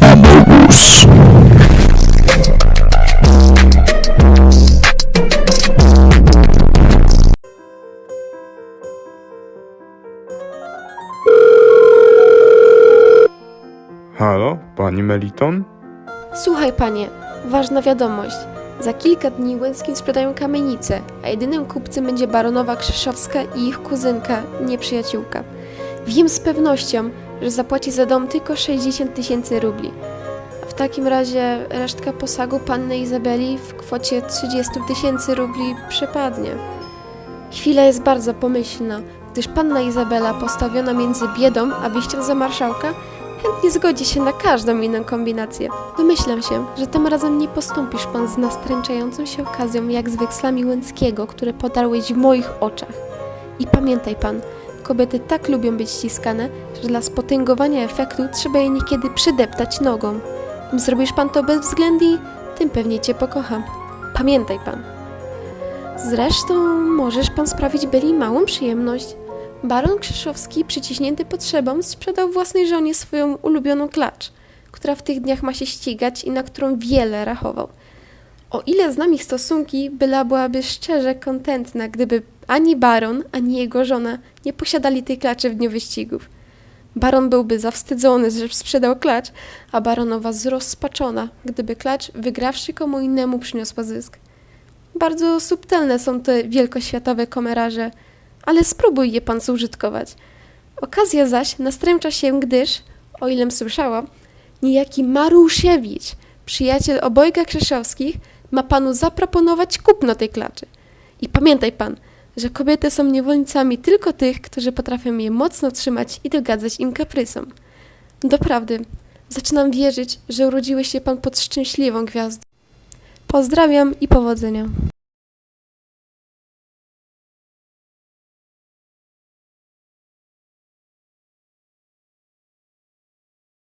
Amigos. Halo, pani Meliton? Słuchaj, panie, ważna wiadomość. Za kilka dni Łęckim sprzedają kamienicę, a jedynym kupcem będzie baronowa Krzeszowska i ich kuzynka, nieprzyjaciółka. Wiem z pewnością, że zapłaci za dom tylko 60 tysięcy rubli. A w takim razie resztka posagu panny Izabeli w kwocie 30 tysięcy rubli przepadnie. Chwila jest bardzo pomyślna, gdyż panna Izabela postawiona między biedą a wyjściem za marszałka chętnie zgodzi się na każdą inną kombinację. Domyślam się, że tym razem nie postąpisz pan z nastręczającą się okazją jak z wekslami Łęckiego, które podarłeś w moich oczach. I pamiętaj pan, kobiety tak lubią być ściskane, że dla spotęgowania efektu trzeba je niekiedy przydeptać nogą. Im zrobisz pan to bezwzględnie, tym pewnie cię pokocha. Pamiętaj pan. Zresztą możesz pan sprawić Beli małą przyjemność. Baron Krzyszowski, przyciśnięty potrzebą, sprzedał własnej żonie swoją ulubioną klacz, która w tych dniach ma się ścigać i na którą wiele rachował. O ile znam ich stosunki, Byla byłaby szczerze kontentna, gdyby ani baron, ani jego żona nie posiadali tej klaczy w dniu wyścigów. Baron byłby zawstydzony, że sprzedał klacz, a baronowa zrozpaczona, gdyby klacz, wygrawszy komu innemu, przyniosła zysk. Bardzo subtelne są te wielkoświatowe komerarze, ale spróbuj je pan zużytkować. Okazja zaś nastręcza się, gdyż, o ilem słyszałam, niejaki Maruszewicz, przyjaciel obojga Krzeszowskich, ma panu zaproponować kupno tej klaczy. I pamiętaj pan, że kobiety są niewolnicami tylko tych, którzy potrafią je mocno trzymać i dogadzać im kaprysom. Doprawdy, zaczynam wierzyć, że urodziłeś się pan pod szczęśliwą gwiazdą. Pozdrawiam i powodzenia.